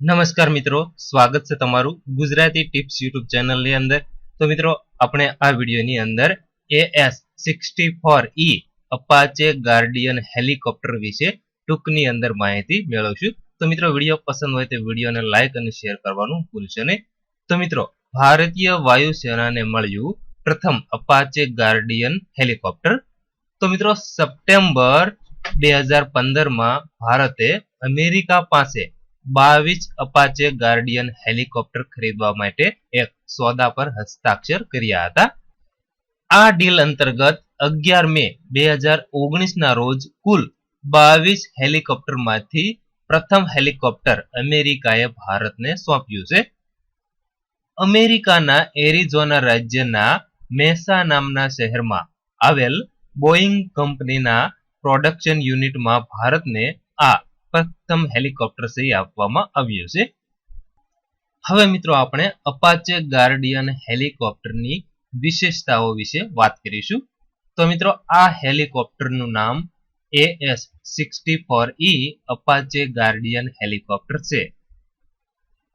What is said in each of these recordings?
નમસ્કાર મિત્રો, સ્વાગત છે તમારું ગુજરાતી ટિપ્સ યુટ્યુબ ચેનલની અંદર. તો મિત્રો, આપણે આ વિડીયોની અંદર AS sixty four E Apache Guardian helicopter વિશે ટૂંકની અંદર માહિતી મેળવશું. તો મિત્રો, વીડિયો પસંદ હોય તો વિડીયોને લાઇક અને શેર કરવાનું ભૂલશો નહીં. તો મિત્રો, ભારતીય વાયુસેનાને મળ્યું પ્રથમ અપાચે ગાર્ડિયન હેલિકોપ્ટર તો મિત્રો સપ્ટેમ્બર બે હજાર પંદરમાં ભારતે અમેરિકા પાસે બાવીસ અપાચે ગાર્ડિયન હેલિકોપ્ટર ખરીદવા માટે એક સોદા પર હસ્તાક્ષર કર્યા હતા. આ ડીલ અંતર્ગત અગિયાર મે બે હજાર ઓગણીસના રોજ કુલ બાવીસ હેલિકોપ્ટરમાંથી પ્રથમ હેલિકોપ્ટર અમેરિકાએ ભારતને સોંપ્યું છે. અમેરિકાના એરિઝોના રાજ્યના મેસા નામના શહેરમાં આવેલ બોઈંગ કંપનીના પ્રોડક્શન યુનિટમાં ભારતને આ પ્રથમ હેલિકોપ્ટર સહી આપવામાં આવ્યું છે. હવે મિત્રો આપણે અપાચે ગાર્ડિયન હેલિકોપ્ટરની વિશેષતાઓ વિશે વાત કરીશું. તો મિત્રો આ હેલિકોપ્ટરનું નામ AS sixty four E Apache Guardian helicopter છે.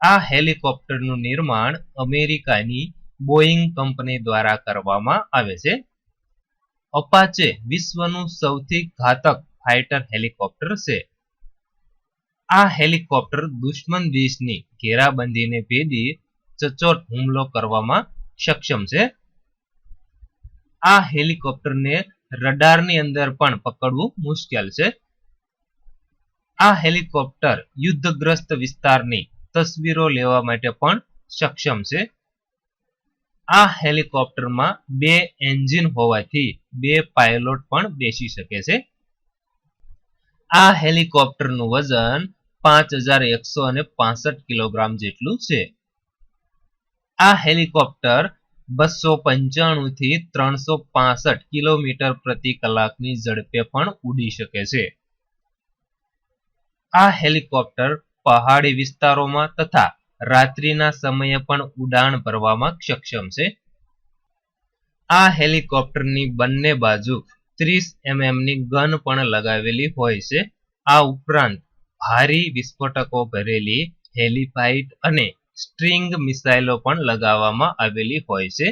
આ હેલિકોપ્ટરનું નિર્માણ અમેરિકાની બોઈંગ કંપની દ્વારા કરવામાં આવે છે. અપાચે વિશ્વનું સૌથી ઘાતક ફાઇટર હેલિકોપ્ટર છે. આ હેલિકોપ્ટર દુશ્મન દેશની ઘેરાબંધીને ભેદી સચોટ હુમલો કરવામાં સક્ષમ છે. આ હેલિકોપ્ટરને રડારની અંદર પણ પકડવું મુશ્કેલ છે. આ હેલિકોપ્ટર યુદ્ધગ્રસ્ત વિસ્તારની તસવીરો લેવા માટે પણ સક્ષમ છે. આ હેલિકોપ્ટરમાં બે એન્જિન હોવાથી બે પાયલોટ પણ બેસી શકે છે. આ હેલિકોપ્ટરનું વજન પાંચ હજાર એકસો અને પાસઠ કિલોગ્રામ જેટલું છે. આ હેલિકોપ્ટર બસો પંચાણું થી ત્રણસો પાસઠ કિલોમીટર પ્રતિ કલાકની ઝડપે પણ ઉડી શકે છે. આ હેલિકોપ્ટર પહાડી વિસ્તારોમાં તથા રાત્રિના સમયે પણ ઉડાણ ભરવામાં સક્ષમ છે. આ હેલિકોપ્ટરની બંને બાજુ ત્રીસ એમએમની ગન પણ લગાવેલી હોય છે. આ ઉપરાંત ભારી વિસ્ફોટકો ભરેલી હેલિફાઇટ અને સ્ટ્રિંગ મિસાઇલો પણ લગાવવામાં આવેલી હોય છે.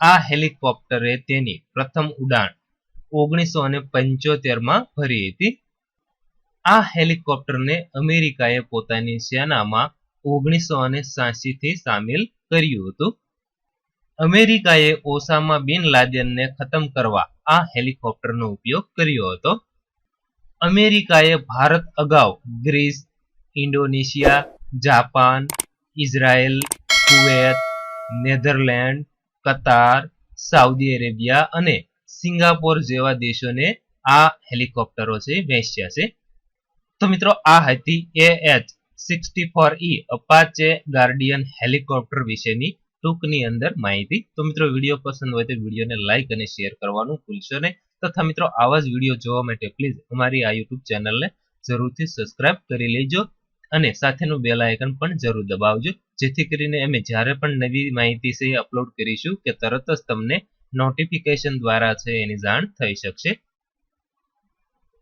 આ હેલિકોપ્ટરે તેની પ્રથમ ઉડાણ ઓગણીસો પંચોતેરમાં ભરી હતી. આ હેલિકોપ્ટરને અમેરિકાએ પોતાની સેનામાં ઓગણીસો અને થી સામેલ કર્યું હતું. અમેરિકાએ ઓસામા બિન લાદેનને ખતમ કરવા આ હેલિકોપ્ટરનો ઉપયોગ કર્યો હતો. અમેરિકાએ ભારત અગાઉ Greece, Indonesia, Japan, Israel, Kuwait, Netherland, Qatar, Saudi Arabia અને સિંગાપોર જેવા દેશોને આ હેલિકોપ્ટરો છે, વેચ્યા છે. તો મિત્રો, આ હતી A H sixty four E Apache Guardian helicopter વિશેની ટૂંકની અંદર માહિતી. તો મિત્રો, વીડિયો પસંદ હોય તો વિડીયોને લાઇક અને શેર કરવાનું ભૂલશો નહીં. તથા મિત્રો, આવા જ વીડિયો જોવા માટે પ્લીઝ અમારી આ યુટ્યુબ ચેનલને જરૂરથી સબસ્ક્રાઇબ કરી લેજો અને સાથેનું બેલ આઇકન પણ જરૂર દબાવજો. જેથી કરીને અમે જ્યારે પણ નવી માહિતી છે અપલોડ કરીશું કે તરત જ તમને નોટિફિકેશન દ્વારા છે એની જાણ થઈ શકશે.